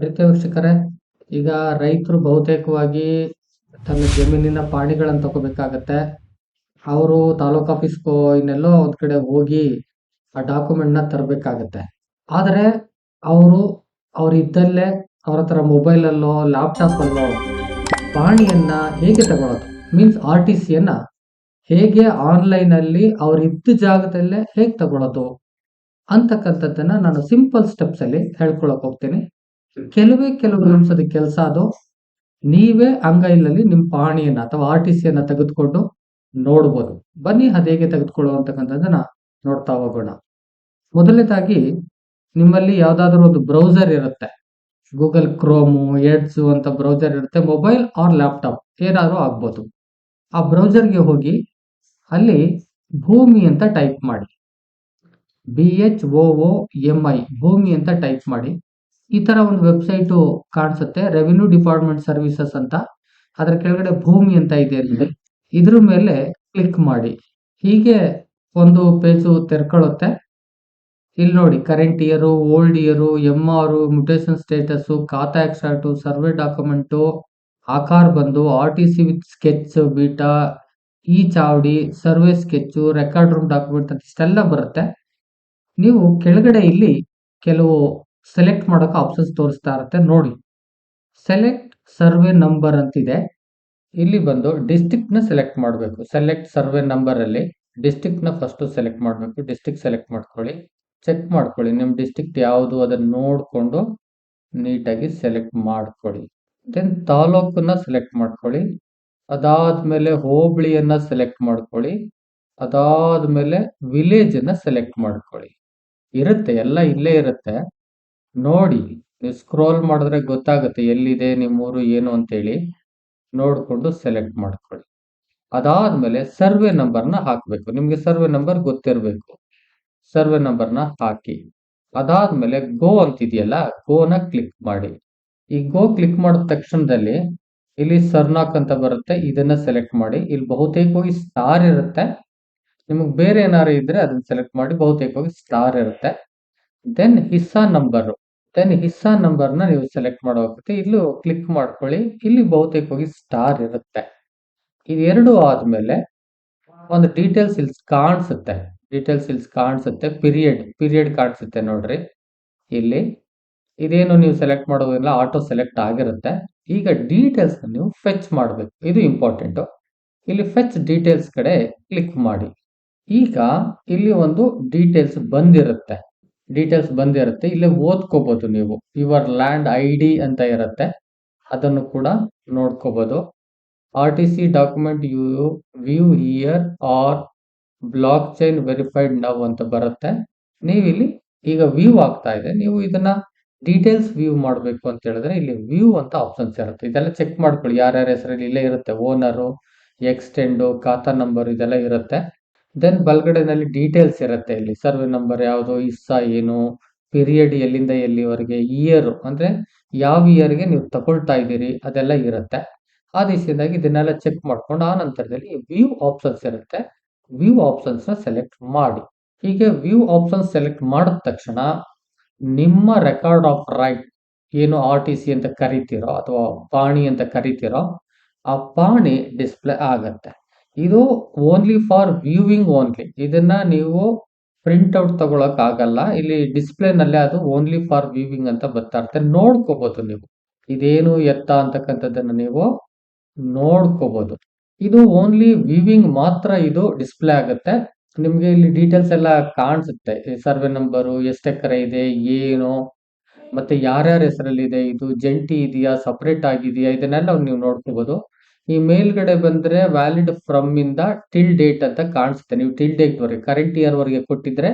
ಪ್ರೀತಿಯ ವೀಕ್ಷಕರೇ, ಈಗ ರೈತರು ಬಹುತೇಕವಾಗಿ ತನ್ನ ಜಮೀನಿನ ಪಾಣಿಗಳನ್ನು ತಗೋಬೇಕಾಗತ್ತೆ. ಅವರು ತಾಲೂಕ್ ಆಫೀಸ್ಗೋ ಇನ್ನೆಲ್ಲೋ ಒಂದ್ ಕಡೆ ಹೋಗಿ ಆ ಡಾಕ್ಯುಮೆಂಟ್ನ ತರಬೇಕಾಗತ್ತೆ. ಆದರೆ ಅವರು, ಅವ್ರ ಇದ್ದಲ್ಲೇ ಅವ್ರ ಹತ್ರ ಮೊಬೈಲ್ ಅಲ್ಲೋ ಲ್ಯಾಪ್ಟಾಪ್ ಅಲ್ಲೋ ಪಾಣಿಯನ್ನ ಹೇಗೆ ತಗೊಳ್ಳೋದು ಮೀನ್ಸ್ ಆರ್ ಟಿ ಸಿಯನ್ನ ಹೇಗೆ ಆನ್ಲೈನ್ ಅಲ್ಲಿ ಅವ್ರ ಇದ್ದ ಜಾಗದಲ್ಲೇ ಹೇಗೆ ತಗೊಳೋದು? ಅಂತಕ್ಕಂಥದ್ದನ್ನು ನಾನು ಸಿಂಪಲ್ ಸ್ಟೆಪ್ಸ್ ಅಲ್ಲಿ ಹೇಳ್ಕೊಳಕ್ ಹೋಗ್ತೀನಿ. ಕೆಲವೇ ಕೆಲವು ನಿಮಿಷದ ಕೆಲಸ ಅದು ನೀವೇ ಅಂಗೈಲಲ್ಲಿ ನಿಮ್ಮ ಪಾಣಿಯನ್ನ ಅಥವಾ ಆರ್ ಟಿ ಸಿಯನ್ನ ತೆಗೆದುಕೊಂಡು ನೋಡ್ಬೋದು. ಬನ್ನಿ ಅದು ಹೇಗೆ ತೆಗೆದುಕೊಳ್ಳೋ ಅಂತಕ್ಕಂಥದ್ದನ್ನ ನೋಡ್ತಾ ಹೋಗೋಣ. ಮೊದಲನೇದಾಗಿ, ನಿಮ್ಮಲ್ಲಿ ಯಾವ್ದಾದ್ರು ಒಂದು ಬ್ರೌಸರ್ ಇರುತ್ತೆ. ಗೂಗಲ್ ಕ್ರೋಮು ಎಡ್ಸು ಅಂತ ಬ್ರೌಸರ್ ಇರುತ್ತೆ, ಮೊಬೈಲ್ ಆರ್ ಲ್ಯಾಪ್ಟಾಪ್, ಏನಾದರೂ ಆಗ್ಬೋದು. ಆ ಬ್ರೌಸರ್ಗೆ ಹೋಗಿ ಅಲ್ಲಿ ಭೂಮಿ ಅಂತ ಟೈಪ್ ಮಾಡಿ. B H O O M I, Bhoomi ಅಂತ ಟೈಪ್ ಮಾಡಿ. ಈ ತರ ಒಂದು ವೆಬ್ಸೈಟು ಕಾಣಿಸುತ್ತೆ ರೆವಿನ್ಯೂ ಡಿಪಾರ್ಟ್ಮೆಂಟ್ ಸರ್ವಿಸಸ್ ಅಂತ. ಅದರ ಕೆಳಗಡೆ ಭೂಮಿ ಅಂತ ಇದೆ ಅಂದ್ರೆ ಇದ್ರ ಮೇಲೆ ಕ್ಲಿಕ್ ಮಾಡಿ. ಹೀಗೆ ಒಂದು ಪೇಜು ತೆರ್ಕೊಳ್ಳುತ್ತೆ ಇಲ್ಲಿ ನೋಡಿ current year old year M R mutation status khata extract survey document Akarbandh R T C with sketch beta ಈ ಚಾವಡಿ survey sketch record room document ಅಂತ ಇಷ್ಟೆಲ್ಲ ಬರುತ್ತೆ. ನೀವು ಕೆಳಗಡೆ ಇಲ್ಲಿ ಕೆಲವು ಸೆಲೆಕ್ಟ್ ಮಾಡೋಕೆ ಆಪ್ಷನ್ಸ್ ತೋರಿಸ್ತಾ ಇರುತ್ತೆ. ನೋಡಿ. ಸೆಲೆಕ್ಟ್ ಸರ್ವೆ ನಂಬರ್ ಅಂತಿದೆ. ಇಲ್ಲಿ ಬಂದು ಡಿಸ್ಟಿಕ್ನ ಸೆಲೆಕ್ಟ್ ಮಾಡಬೇಕು. ಸೆಲೆಕ್ಟ್ ಸರ್ವೆ ನಂಬರ್ ಅಲ್ಲಿ ಫಸ್ಟು ಸೆಲೆಕ್ಟ್ ಮಾಡಬೇಕು. ಡಿಸ್ಟಿಕ್ ಸೆಲೆಕ್ಟ್ ಮಾಡ್ಕೊಳ್ಳಿ. ಚೆಕ್ ಮಾಡ್ಕೊಳ್ಳಿ. ನಿಮ್ಮ ಡಿಸ್ಟಿಕ್ ಯಾವುದು ಅದನ್ನು ನೋಡಿಕೊಂಡು ನೀಟಾಗಿ ಸೆಲೆಕ್ಟ್ ಮಾಡ್ಕೊಳ್ಳಿ. ದೆನ್ ತಾಲೂಕನ್ನ ಸೆಲೆಕ್ಟ್ ಮಾಡ್ಕೊಳ್ಳಿ. ಅದಾದ್ಮೇಲೆ ಹೋಬಳಿಯನ್ನ ಸೆಲೆಕ್ಟ್ ಮಾಡ್ಕೊಳ್ಳಿ. ಅದಾದ ಮೇಲೆ ಅನ್ನ ಸೆಲೆಕ್ಟ್ ಮಾಡ್ಕೊಳ್ಳಿ. ಇರುತ್ತೆ. ಎಲ್ಲ ಇಲ್ಲೇ ಇರುತ್ತೆ. ನೋಡಿ, ನೀವು ಸ್ಕ್ರೋಲ್ ಮಾಡಿದ್ರೆ ಗೊತ್ತಾಗುತ್ತೆ ಎಲ್ಲಿದೆ ನಿಮ್ಮೂರು ಏನು ಅಂತೇಳಿ. ನೋಡಿಕೊಂಡು ಸೆಲೆಕ್ಟ್ ಮಾಡ್ಕೊಳ್ಳಿ. ಅದಾದ್ಮೇಲೆ ಸರ್ವೆ ನಂಬರ್ನ ಹಾಕಬೇಕು. ನಿಮಗೆ ಸರ್ವೆ ನಂಬರ್ ಗೊತ್ತಿರಬೇಕು. ಸರ್ವೆ ನಂಬರ್ನ ಹಾಕಿ. ಅದಾದ್ಮೇಲೆ ಗೋ ಅಂತಿದೆಯಲ್ಲ ಗೋನ ಕ್ಲಿಕ್ ಮಾಡಿ. ಈ ಗೋ ಕ್ಲಿಕ್ ಮಾಡಿದ ತಕ್ಷಣದಲ್ಲಿ ಇಲ್ಲಿ ಸರ್ನಾಕ್ ಅಂತ ಬರುತ್ತೆ, ಇದನ್ನ ಸೆಲೆಕ್ಟ್ ಮಾಡಿ. ಇಲ್ಲಿ ಬಹುತೇಕವಾಗಿ ಸ್ಟಾರ್ ಇರುತ್ತೆ. ನಿಮಗೆ ಬೇರೆ ಏನಾರು ಇದ್ರೆ ಅದನ್ನ ಸೆಲೆಕ್ಟ್ ಮಾಡಿ ಬಹುತೇಕವಾಗಿ ಸ್ಟಾರ್ ಇರುತ್ತೆ. Then hissa number then hissa ನಂಬರ್ನ ನೀವು ಸೆಲೆಕ್ಟ್ ಮಾಡೋಗುತ್ತೆ ಇಲ್ಲೂ ಕ್ಲಿಕ್ ಮಾಡ್ಕೊಳ್ಳಿ. ಇಲ್ಲಿ ಬಹುತೇಕವಾಗಿ ಸ್ಟಾರ್ ಇರುತ್ತೆ. ಇದೆರಡು ಆದಮೇಲೆ ಒಂದು ಡೀಟೇಲ್ಸ್ ಇಲ್ಲಿ ಕಾಣಿಸುತ್ತೆ. ಡೀಟೇಲ್ಸ್ ಇಲ್ಲಿ ಕಾಣಿಸುತ್ತೆ. ಪೀರಿಯಡ್ ಪೀರಿಯಡ್ ಕಾಣಿಸುತ್ತೆ ನೋಡ್ರಿ. ಇಲ್ಲಿ ಇದೇನು ನೀವು ಸೆಲೆಕ್ಟ್ ಮಾಡೋದಿಲ್ಲ ಆಟೋ ಸೆಲೆಕ್ಟ್ ಆಗಿರುತ್ತೆ. ಈಗ ಡೀಟೇಲ್ಸ್ ನೀವು ಫೆಚ್ ಮಾಡಬೇಕು. ಇದು ಇಂಪಾರ್ಟೆಂಟ್ ಇಲ್ಲಿ ಫೆಚ್ ಡೀಟೇಲ್ಸ್ ಕಡೆ ಕ್ಲಿಕ್ ಮಾಡಿ. ಈಗ ಇಲ್ಲಿ ಒಂದು ಡೀಟೇಲ್ಸ್ ಬಂದಿರುತ್ತೆ. ಡೀಟೇಲ್ಸ್ ಬಂದಿರುತ್ತೆ. ಇಲ್ಲಿ ಓದ್ಕೋಬಹುದು ನೀವು. ಯುವರ್ ಲ್ಯಾಂಡ್ ಐ ಡಿ ಅಂತ ಇರುತ್ತೆ. ಅದನ್ನು ಕೂಡ ನೋಡ್ಕೋಬಹುದು R T C document you view year or block chain verified now ಅಂತ ಬರುತ್ತೆ. ನೀವು ಇಲ್ಲಿ ಈಗ ವ್ಯೂ ಆಗ್ತಾ ಇದೆ. ನೀವು ಇದನ್ನ ಡೀಟೇಲ್ಸ್ ವ್ಯೂ ಮಾಡಬೇಕು ಅಂತ ಹೇಳಿದ್ರೆ ಇಲ್ಲಿ ವ್ಯೂ ಅಂತ ಆಪ್ಷನ್ಸ್ ಇರುತ್ತೆ. ಇದೆಲ್ಲ ಚೆಕ್ ಮಾಡ್ಕೊಳ್ಳಿ. ಯಾರ್ಯಾರ ಹೆಸರಲ್ಲಿ ಇಲ್ಲೇ ಇರುತ್ತೆ. ಓನರು ಎಕ್ಸ್ಟೆಂಡು ಖಾತಾ ನಂಬರ್ ಇದೆಲ್ಲ ಇರುತ್ತೆ. ದೆನ್ ಬಲ್ಗಡೆನಲ್ಲಿ ಡೀಟೇಲ್ಸ್ ಇರುತ್ತೆ ಇಲ್ಲಿ. ಸರ್ವೆ ನಂಬರ್ ಯಾವುದು, ಇಸ್ಸಾ ಏನು ಪೀರಿಯಡ್ ಎಲ್ಲಿಂದ ಎಲ್ಲಿವರೆಗೆ ಇಯರ್ ಅಂದ್ರೆ ಯಾವ ಇಯರ್ಗೆ ನೀವು ತಗೊಳ್ತಾ ಇದ್ದೀರಿ, ಅದೆಲ್ಲ ಇರುತ್ತೆ. ಆ ದಿವಸದಿಂದಾಗಿ ಇದನ್ನೆಲ್ಲ ಚೆಕ್ ಮಾಡ್ಕೊಂಡು ಆ ನಂತರದಲ್ಲಿ ವ್ಯೂ ಆಪ್ಷನ್ಸ್ ಇರುತ್ತೆ. ವ್ಯೂ ಆಪ್ಷನ್ಸ್ನ ಸೆಲೆಕ್ಟ್ ಮಾಡಿ. ಹೀಗೆ ವ್ಯೂ ಆಪ್ಷನ್ಸ್ ಸೆಲೆಕ್ಟ್ ಮಾಡಿದ ತಕ್ಷಣ ನಿಮ್ಮ ರೆಕಾರ್ಡ್ ಆಫ್ ರೈಟ್ ಏನು ಆರ್ ಟಿ ಸಿ ಅಂತ ಕರಿತೀರೋ ಅಥವಾ ಪಾಣಿ ಅಂತ ಕರಿತೀರೋ, ಆ ಪಾಣಿ ಡಿಸ್ಪ್ಲೇ ಆಗತ್ತೆ. ಇದು ಓನ್ಲಿ ಫಾರ್ ವ್ಯೂವಿಂಗ್ ಓನ್ಲಿ ಇದನ್ನ ನೀವು ಪ್ರಿಂಟ್ ಔಟ್ ತಗೊಳಕ್ ಆಗಲ್ಲ. ಇಲ್ಲಿ ಡಿಸ್ಪ್ಲೇ ನಲ್ಲೇ ಅದು ಓನ್ಲಿ ಫಾರ್ ವ್ಯೂವಿಂಗ್ ಅಂತ ಬರ್ತಾ ಇರುತ್ತೆ. ನೋಡ್ಕೋಬಹುದು ನೀವು. ಇದೇನು ಎತ್ತ ಅಂತಕ್ಕಂಥದ್ದನ್ನ ನೀವು ನೋಡ್ಕೋಬಹುದು ಇದು ಓನ್ಲಿ ವ್ಯೂವಿಂಗ್ ಮಾತ್ರ ಇದು ಡಿಸ್ಪ್ಲೇ ಆಗುತ್ತೆ. ನಿಮ್ಗೆ ಇಲ್ಲಿ ಡೀಟೇಲ್ಸ್ ಎಲ್ಲ ಕಾಣಿಸುತ್ತೆ. ಸರ್ವೆ ನಂಬರು ಎಷ್ಟು ಎಕರೆ ಇದೆ, ಏನು, ಮತ್ತೆ ಯಾರ್ಯಾರ ಹೆಸರಲ್ಲಿ ಇದೆ ಇದು ಜಂಟಿ ಇದೆಯಾ ಸಪರೇಟ್ ಆಗಿದೆಯಾ, ಇದನ್ನೆಲ್ಲ ನೀವು ನೋಡ್ಕೋಬಹುದು ಈ ಮೇಲ್ಗಡೆ ಬಂದ್ರೆ ವ್ಯಾಲಿಡ್ ಫ್ರಮ್ ಇಂದ ಟಿಲ್ ಡೇಟ್ ಅಂತ ಕಾಣಿಸುತ್ತೆ. ನೀವು ಟಿಲ್ ಡೇಟ್ ವರೆಗೆ ಕರೆಂಟ್ ಇಯರ್ ವರೆಗೆ ಕೊಟ್ಟಿದ್ರೆ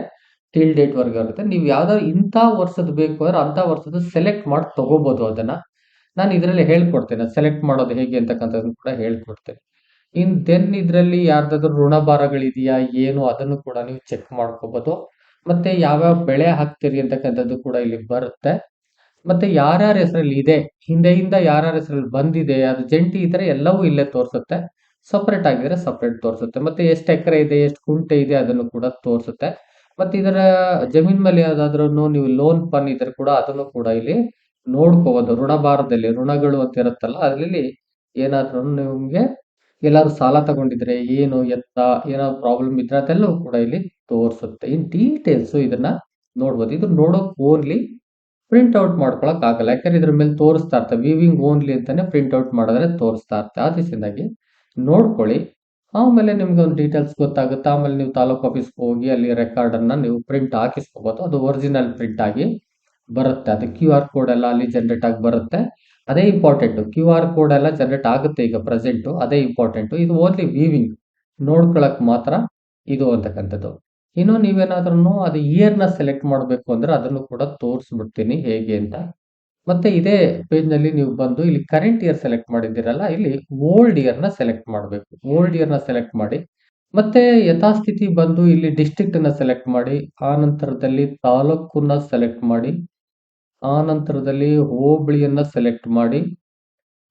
ಟಿಲ್ ಡೇಟ್ ವರೆಗೆ ಬರುತ್ತೆ ನೀವು ಯಾವ್ದಾದ್ರು ಇಂಥ ವರ್ಷದ ಬೇಕು ಅಂದ್ರೆ ಅಂತ ವರ್ಷದ ಸೆಲೆಕ್ಟ್ ಮಾಡಿ ತಗೋಬಹುದು ಅದನ್ನ. ನಾನು ಇದರಲ್ಲಿ ಹೇಳ್ಕೊಡ್ತೇನೆ ಸೆಲೆಕ್ಟ್ ಮಾಡೋದು ಹೇಗೆ ಅಂತಕ್ಕಂಥದ್ದು ಕೂಡ ಹೇಳ್ಕೊಡ್ತೇನೆ. ಇನ್ ದೆನ್ ಇದರಲ್ಲಿ ಯಾರ್ದಾದ್ರು ಋಣಭಾರಗಳಿದೆಯಾ, ಏನು, ಅದನ್ನು ಕೂಡ ನೀವು ಚೆಕ್ ಮಾಡ್ಕೋಬಹುದು ಮತ್ತೆ ಯಾವ್ಯಾವ ಬೆಳೆ ಹಾಕ್ತೀರಿ ಅಂತಕ್ಕಂಥದ್ದು ಕೂಡ ಇಲ್ಲಿ ಬರುತ್ತೆ. ಮತ್ತೆ ಯಾರ್ಯಾರ ಹೆಸರಲ್ಲಿ ಇದೆ, ಹಿಂದೆಯಿಂದ ಯಾರ್ಯಾರ ಹೆಸರಲ್ಲಿ ಬಂದಿದೆ, ಅದು ಜಂಟಿ ಇದ್ರೆ ಎಲ್ಲವೂ ಇಲ್ಲೇ ತೋರಿಸುತ್ತೆ. ಸಪ್ರೇಟ್ ಆಗಿದ್ರೆ ಸಪ್ರೇಟ್ ತೋರಿಸುತ್ತೆ. ಮತ್ತೆ ಎಷ್ಟು ಎಕರೆ ಇದೆ, ಎಷ್ಟು ಕುಂಟೆ ಇದೆ ಅದನ್ನು ಕೂಡ ತೋರಿಸುತ್ತೆ. ಮತ್ತೆ ಇದರ ಜಮೀನ್ ಮೇಲೆ ಯಾವ್ದಾದ್ರು ನೀವು ಲೋನ್ ಪನ್ ಇದ್ರೆ ಕೂಡ ಅದನ್ನು ಕೂಡ ಇಲ್ಲಿ ನೋಡ್ಕೋಬಹುದು ಋಣಭಾರದಲ್ಲಿ ಋಣಗಳು ಅಂತ ಇರುತ್ತಲ್ಲ, ಅದರಲ್ಲಿ ಏನಾದ್ರೂ ನಿಮ್ಗೆ ಎಲ್ಲಾದ್ರು ಸಾಲ ತಗೊಂಡಿದ್ರೆ ಏನು, ಎತ್ತ ಏನಾದ್ರು ಪ್ರಾಬ್ಲಮ್ ಇದ್ರೆ ಅದೆಲ್ಲವೂ ಕೂಡ ಇಲ್ಲಿ ತೋರಿಸುತ್ತೆ. ಇನ್ ಡೀಟೇಲ್ಸ್ ಇದನ್ನ ನೋಡ್ಬೋದು. ಇದು ನೋಡೋಕ್ ಓನ್ಲಿ ಪ್ರಿಂಟ್ ಔಟ್ ಮಾಡ್ಕೊಳಕ್ ಆಗಲ್ಲ. ಯಾಕಂದ್ರೆ ಇದ್ರ ಮೇಲೆ ತೋರಿಸ್ತಾ ಇರ್ತವೆ ವಿವಿಂಗ್ ಓನ್ಲಿ ಅಂತಾನೆ ಪ್ರಿಂಟ್ ಔಟ್ ಮಾಡಿದ್ರೆ ತೋರಿಸ್ತಾ ಇರುತ್ತೆ ಆ ನೋಡ್ಕೊಳ್ಳಿ. ಆಮೇಲೆ ನಿಮ್ಗೆ ಒಂದು ಡೀಟೇಲ್ಸ್ ಗೊತ್ತಾಗುತ್ತೆ. ಆಮೇಲೆ ನೀವು ತಾಲೂಕು ಆಫೀಸ್ಗೆ ಹೋಗಿ ಅಲ್ಲಿ ರೆಕಾರ್ಡ್ ಅನ್ನ ನೀವು ಪ್ರಿಂಟ್ ಹಾಕಿಸ್ಕೋಬಹುದು ಅದು ಒರಿಜಿನಲ್ ಪ್ರಿಂಟ್ ಆಗಿ ಬರುತ್ತೆ. ಅದು ಕ್ಯೂ ಆರ್ ಕೋಡ್ ಎಲ್ಲ ಅಲ್ಲಿ ಜನರೇಟ್ ಆಗಿ ಬರುತ್ತೆ. ಅದೇ ಇಂಪಾರ್ಟೆಂಟ್ ಕ್ಯೂ ಆರ್ ಕೋಡ್ ಎಲ್ಲ ಜನರೇಟ್ ಆಗುತ್ತೆ ಈಗ ಪ್ರೆಸೆಂಟ್ ಅದೇ ಇಂಪಾರ್ಟೆಂಟ್ ಇದು ಓನ್ಲಿ ವೀವಿಂಗ್ ನೋಡ್ಕೊಳಕ್ ಮಾತ್ರ ಇದು ಅಂತಕ್ಕಂಥದ್ದು. ಇನ್ನು ನೀವೇನಾದ್ರೂ ಅದು ಇಯರ್ನ ಸೆಲೆಕ್ಟ್ ಮಾಡಬೇಕು ಅಂದ್ರೆ ಅದನ್ನು ಕೂಡ ತೋರಿಸ್ಬಿಡ್ತೀನಿ. ಹೇಗೆ ಅಂತ. ಮತ್ತೆ ಇದೇ ಪೇಜ್ನಲ್ಲಿ ನೀವು ಬಂದು ಇಲ್ಲಿ ಕರೆಂಟ್ ಇಯರ್ ಸೆಲೆಕ್ಟ್ ಮಾಡಿದ್ದೀರಲ್ಲ, ಇಲ್ಲಿ ಓಲ್ಡ್ ಇಯರ್ನ ಸೆಲೆಕ್ಟ್ ಮಾಡಬೇಕು. ಓಲ್ಡ್ ಇಯರ್ನ ಸೆಲೆಕ್ಟ್ ಮಾಡಿ. ಮತ್ತೆ ಯಥಾಸ್ಥಿತಿ ಬಂದು ಇಲ್ಲಿ ಡಿಸ್ಟ್ರಿಕ್ಟ್ನ ಸೆಲೆಕ್ಟ್ ಮಾಡಿ. ಆ ನಂತರದಲ್ಲಿ ತಾಲೂಕನ್ನ ಸೆಲೆಕ್ಟ್ ಮಾಡಿ. ಆ ನಂತರದಲ್ಲಿ ಹೋಬಳಿಯನ್ನ ಸೆಲೆಕ್ಟ್ ಮಾಡಿ.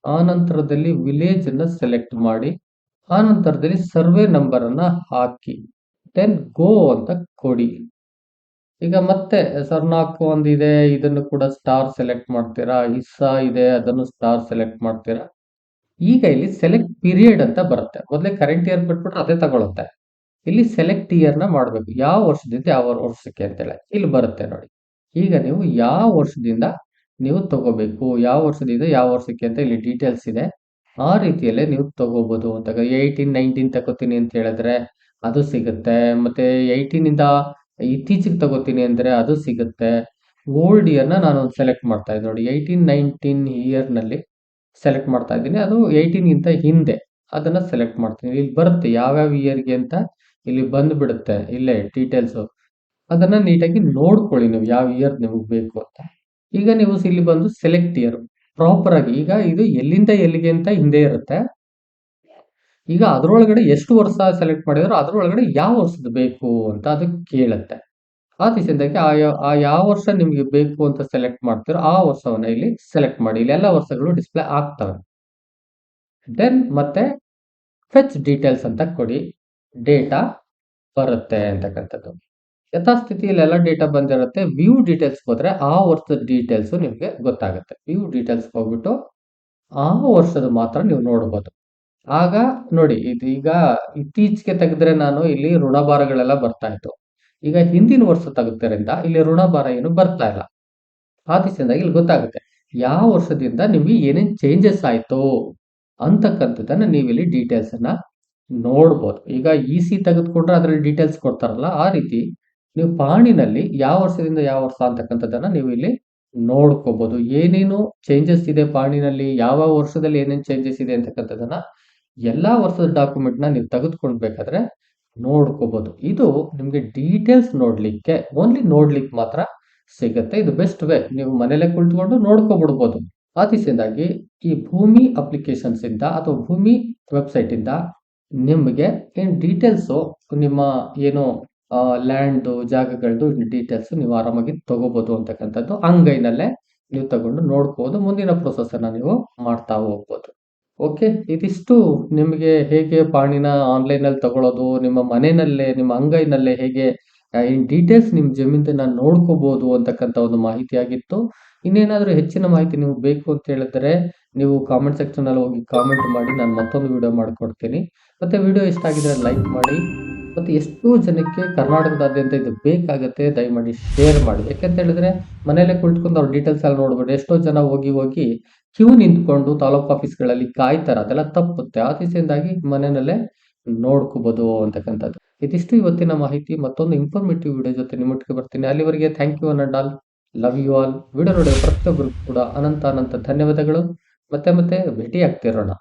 ಆ ನಂತರದಲ್ಲಿ ವಿಲೇಜ್ ಅನ್ನ ಸೆಲೆಕ್ಟ್ ಮಾಡಿ. ಆ ನಂತರದಲ್ಲಿ ಸರ್ವೆ ನಂಬರ್ ಅನ್ನ ಹಾಕಿ. ದೆನ್ ಗೋ ಅಂತ ಕೊಡಿ. ಈಗ ಮತ್ತೆ ಸರ್ನಾಕ್ ಒಂದಿದೆ ಇದನ್ನು ಕೂಡ ಸ್ಟಾರ್ ಸೆಲೆಕ್ಟ್ ಮಾಡ್ತೀರಾ, ಇಸ್ಸಾ ಇದೆ, ಅದನ್ನು ಸ್ಟಾರ್ ಸೆಲೆಕ್ಟ್ ಮಾಡ್ತೀರಾ? ಈಗ ಇಲ್ಲಿ ಸೆಲೆಕ್ಟ್ ಪೀರಿಯಡ್ ಅಂತ ಬರುತ್ತೆ. ಮೊದಲೇ ಕರೆಂಟ್ ಇಯರ್ ಬಿಟ್ಬಿಟ್ಟು ಅದೇ ತಗೊಳುತ್ತೆ. ಇಲ್ಲಿ ಸೆಲೆಕ್ಟ್ ಇಯರ್ನ ಮಾಡ್ಬೇಕು. ಯಾವ ವರ್ಷದಿಂದ ಯಾವ ವರ್ಷಕ್ಕೆ ಅಂತೇಳಿ. ಇಲ್ಲಿ ಬರುತ್ತೆ ನೋಡಿ. ಈಗ ನೀವು ಯಾವ ವರ್ಷದಿಂದ ನೀವು ತಗೋಬೇಕು, ಯಾವ ವರ್ಷದಿಂದ ಯಾವ ವರ್ಷಕ್ಕೆ ಅಂತ ಇಲ್ಲಿ ಡೀಟೇಲ್ಸ್ ಇದೆ. ಆ ರೀತಿಯಲ್ಲೇ ನೀವು ತಗೋಬಹುದು ಅಂತ. ಏಯ್ಟೀನ್ ನೈನ್ಟೀನ್ ತಗೋತೀನಿ ಅಂತ ಹೇಳಿದ್ರೆ ಅದು ಸಿಗುತ್ತೆ. ಮತ್ತೆ ಏಯ್ಟೀನ್ ಇಂದ ಇತ್ತೀಚೆಗೆ ತಗೋತೀನಿ ಅಂದ್ರೆ ಅದು ಸಿಗುತ್ತೆ. ಓಲ್ಡ್ ಇಯರ್ನ ನಾನು ಸೆಲೆಕ್ಟ್ ಮಾಡ್ತಾ ಇದ್ದೀನಿ ನೋಡಿ. ಏಯ್ಟೀನ್ ನೈನ್ಟೀನ್ ಇಯರ್ನಲ್ಲಿ ಸೆಲೆಕ್ಟ್ ಮಾಡ್ತಾ ಇದ್ದೀನಿ. ಅದು ಏಯ್ಟೀನ್ ಗಿಂತ ಹಿಂದೆ ಅದನ್ನ ಸೆಲೆಕ್ಟ್ ಮಾಡ್ತೀನಿ. ಇಲ್ಲಿ ಬರುತ್ತೆ ಯಾವ್ಯಾವ ಇಯರ್ಗೆ ಅಂತ ಇಲ್ಲಿ ಬಂದುಬಿಡುತ್ತೆ ಇಲ್ಲೇ ಡೀಟೇಲ್ಸ್ ಅದನ್ನ ನೀಟಾಗಿ ನೋಡ್ಕೊಳ್ಳಿ ನೀವು ಯಾವ ಇಯರ್ ನಿಮಗೆ ಬೇಕು ಅಂತ. ಈಗ ನೀವು ಇಲ್ಲಿ ಬಂದು ಸೆಲೆಕ್ಟ್ ಇಯರ್ ಪ್ರಾಪರ್ ಆಗಿ ಈಗ ಇದು ಎಲ್ಲಿಂದ ಎಲ್ಲಿಗೆ ಅಂತ ಹಿಂದೆ ಇರುತ್ತೆ. ಈಗ ಅದರೊಳಗಡೆ ಎಷ್ಟು ವರ್ಷ ಸೆಲೆಕ್ಟ್ ಮಾಡಿದ್ರು ಅದರೊಳಗಡೆ ಯಾವ ವರ್ಷದ ಬೇಕು ಅಂತ ಅದು ಕೇಳುತ್ತೆ. ಆ ದಿವಸದಿಂದಾಗಿ ಆ ಆ ಯಾವ ವರ್ಷ ನಿಮಗೆ ಬೇಕು ಅಂತ ಸೆಲೆಕ್ಟ್ ಮಾಡ್ತೀರೋ ಆ ವರ್ಷವನ್ನ ಇಲ್ಲಿ ಸೆಲೆಕ್ಟ್ ಮಾಡಿ. ಇಲ್ಲಿ ಎಲ್ಲ ವರ್ಷಗಳು ಡಿಸ್ಪ್ಲೇ ಆಗ್ತವೆ. ದೆನ್ ಮತ್ತೆ ಫೆಚ್ ಡೀಟೇಲ್ಸ್ ಅಂತ ಕೊಡಿ. ಡೇಟಾ ಬರುತ್ತೆ ಅಂತಕ್ಕಂಥದ್ದು. ಯಥಾಸ್ಥಿತಿಯಲ್ಲಿ ಎಲ್ಲ ಡೇಟಾ ಬಂದಿರುತ್ತೆ. ವ್ಯೂ ಡೀಟೇಲ್ಸ್ ಹೋದ್ರೆ ಆ ವರ್ಷದ ಡೀಟೇಲ್ಸ್ ನಿಮಗೆ ಗೊತ್ತಾಗುತ್ತೆ. ವ್ಯೂ ಡೀಟೇಲ್ಸ್ ಹೋಗ್ಬಿಟ್ಟು ಆ ವರ್ಷದ ಮಾತ್ರ ನೀವು ನೋಡ್ಬೋದು. ಆಗ ನೋಡಿ, ಇದು ಈಗ ಇತ್ತೀಚೆಗೆ ತೆಗೆದ್ರೆ ನಾನು ಇಲ್ಲಿ ಋಣಭಾರಗಳೆಲ್ಲ ಬರ್ತಾ ಇತ್ತು. ಈಗ ಹಿಂದಿನ ವರ್ಷ ತೆಗೆದ್ರಿಂದ ಇಲ್ಲಿ ಋಣಭಾರ ಏನು ಬರ್ತಾ ಇಲ್ಲ. ಆ ದಿವಸದಿಂದ ಇಲ್ಲಿ ಗೊತ್ತಾಗುತ್ತೆ, ಯಾವ ವರ್ಷದಿಂದ ನಿಮ್ಗೆ ಏನೇನ್ ಚೇಂಜಸ್ ಆಯ್ತು ಇಲ್ಲಿ ಡೀಟೇಲ್ಸ್ ಅನ್ನ ನೋಡ್ಬೋದು. ಈಗ ಇ ಸಿ ತೆಗೆದುಕೊಂಡ್ರೆ ಅದರಲ್ಲಿ ಡೀಟೇಲ್ಸ್ ಕೊಡ್ತಾರಲ್ಲ, ಆ ರೀತಿ ನೀವು ಪಾಣಿನಲ್ಲಿ ಯಾವ ವರ್ಷದಿಂದ ಯಾವ ವರ್ಷ ಅಂತಕ್ಕಂಥದ್ದನ್ನ ನೀವು ಇಲ್ಲಿ ನೋಡ್ಕೋಬಹುದು ಏನೇನು ಚೇಂಜಸ್ ಇದೆ ಪಾಣಿನಲ್ಲಿ, ಯಾವ ವರ್ಷದಲ್ಲಿ ಏನೇನು ಚೇಂಜಸ್ ಇದೆ ಅಂತಕ್ಕಂಥದ್ದನ್ನ ಎಲ್ಲಾ ವರ್ಷದ ಡಾಕ್ಯುಮೆಂಟ್ನ ನೀವು ತೆಗೆದುಕೊಳ್ಬೇಕಾದ್ರೆ ನೋಡ್ಕೋಬೋದು. ಇದು ನಿಮಗೆ ಡೀಟೇಲ್ಸ್ ನೋಡ್ಲಿಕ್ಕೆ ಓನ್ಲಿ ನೋಡ್ಲಿಕ್ಕೆ ಮಾತ್ರ ಸಿಗುತ್ತೆ. ಇದು ಬೆಸ್ಟ್ ವೇ ನೀವು ಮನೇಲೆ ಕುಳಿತುಕೊಂಡು ನೋಡ್ಕೊಬಿಡ್ಬೋದು. ಆತಿಸಿಂದಾಗಿ ಈ ಭೂಮಿ ಅಪ್ಲಿಕೇಶನ್ಸ್ ಇಂದ ಅಥವಾ ಭೂಮಿ ವೆಬ್ಸೈಟ್ ಇಂದ ನಿಮಗೆ ಏನು ಡೀಟೇಲ್ಸ್ ನಿಮ್ಮ ಏನು ಲ್ಯಾಂಡ್ ಜಾಗಗಳದ್ದು ಡೀಟೇಲ್ಸ್ ನೀವು ಆರಾಮಾಗಿ ತಗೋಬಹುದು ಅಂತಕ್ಕಂಥದ್ದು ಅಂಗೈನಲ್ಲೇ ನೀವು ತಗೊಂಡು ನೋಡ್ಬೋದು. ಮುಂದಿನ ಪ್ರೊಸೆಸ್ ಅನ್ನ ನೀವು ಮಾಡ್ತಾ ಹೋಗ್ಬೋದು. ಓಕೆ ಇದಿಷ್ಟು ನಿಮಗೆ ಹೇಗೆ ಪಾಣಿನ ಆನ್ಲೈನ್ ಅಲ್ಲಿ ತಗೊಳ್ಳೋದು ನಿಮ್ಮ ಮನೆಯಲ್ಲೇ, ನಿಮ್ಮ ಅಂಗೈನಲ್ಲೇ ಹೇಗೆ ಇನ್ ಡೀಟೇಲ್ಸ್ ನಿಮ್ಮ ಜಮೀನ ನೋಡ್ಕೋಬಹುದು ಅಂತಕ್ಕಂಥ ಒಂದು ಮಾಹಿತಿ ಆಗಿತ್ತು ಇನ್ನೇನಾದ್ರೂ ಹೆಚ್ಚಿನ ಮಾಹಿತಿ ನೀವು ಬೇಕು ಅಂತ ಹೇಳಿದ್ರೆ ನೀವು ಕಾಮೆಂಟ್ ಸೆಕ್ಷನ್ ಅಲ್ಲಿ ಹೋಗಿ ಕಾಮೆಂಟ್ ಮಾಡಿ, ನಾನು ಮತ್ತೊಂದು ವಿಡಿಯೋ ಮಾಡ್ಕೊಡ್ತೀನಿ. ಮತ್ತೆ ವಿಡಿಯೋ ಇಷ್ಟ ಆಗಿದ್ರೆ ಲೈಕ್ ಮಾಡಿ. ಮತ್ತೆ ಎಷ್ಟೋ ಜನಕ್ಕೆ ಕರ್ನಾಟಕದಾದ್ಯಂತ ಇದು ಬೇಕಾಗುತ್ತೆ, ದಯಮಾಡಿ ಶೇರ್ ಮಾಡಿ. ಯಾಕಂತ ಹೇಳಿದ್ರೆ ಮನೇಲೆ ಕುಳಿತುಕೊಂಡು ಅವ್ರ ಡೀಟೇಲ್ಸ್ ಎಲ್ಲ ನೋಡ್ಬೋದು ಎಷ್ಟೋ ಜನ ಹೋಗಿ ಹೋಗಿ ಕ್ಯೂ ನಿಂತ್ಕೊಂಡು ತಾಲೂಕು ಆಫೀಸ್ಗಳಲ್ಲಿ ಕಾಯ್ತಾರೆ. ಅದೆಲ್ಲ ತಪ್ಪುತ್ತೆ. ಆ ದಿಸೆಯಿಂದಾಗಿ ಮನೆಯಲ್ಲೇ ನೋಡ್ಕೋಬಹುದು ಅಂತಕ್ಕಂಥದ್ದು. ಇದಿಷ್ಟು ಇವತ್ತಿನ ಮಾಹಿತಿ. ಮತ್ತೊಂದು ಇನ್ಫಾರ್ಮೇಟಿವ್ ವಿಡಿಯೋ ಜೊತೆ ನಿಮ್ಮೊಟ್ಟಿಗೆ ಬರ್ತೀನಿ. ಅಲ್ಲಿವರೆಗೆ ಥ್ಯಾಂಕ್ ಯು ಅನ್ನ ಡಾಲ್ ಲವ್ ಯು ಆಲ್ ವಿಡಿಯೋ ನೋಡಿದ ಪ್ರತಿಯೊಬ್ಬರು ಕೂಡ ಅನಂತ ಅನಂತ ಧನ್ಯವಾದಗಳು. ಮತ್ತೆ ಮತ್ತೆ ಭೇಟಿ ಆಗ್ತಿರೋಣ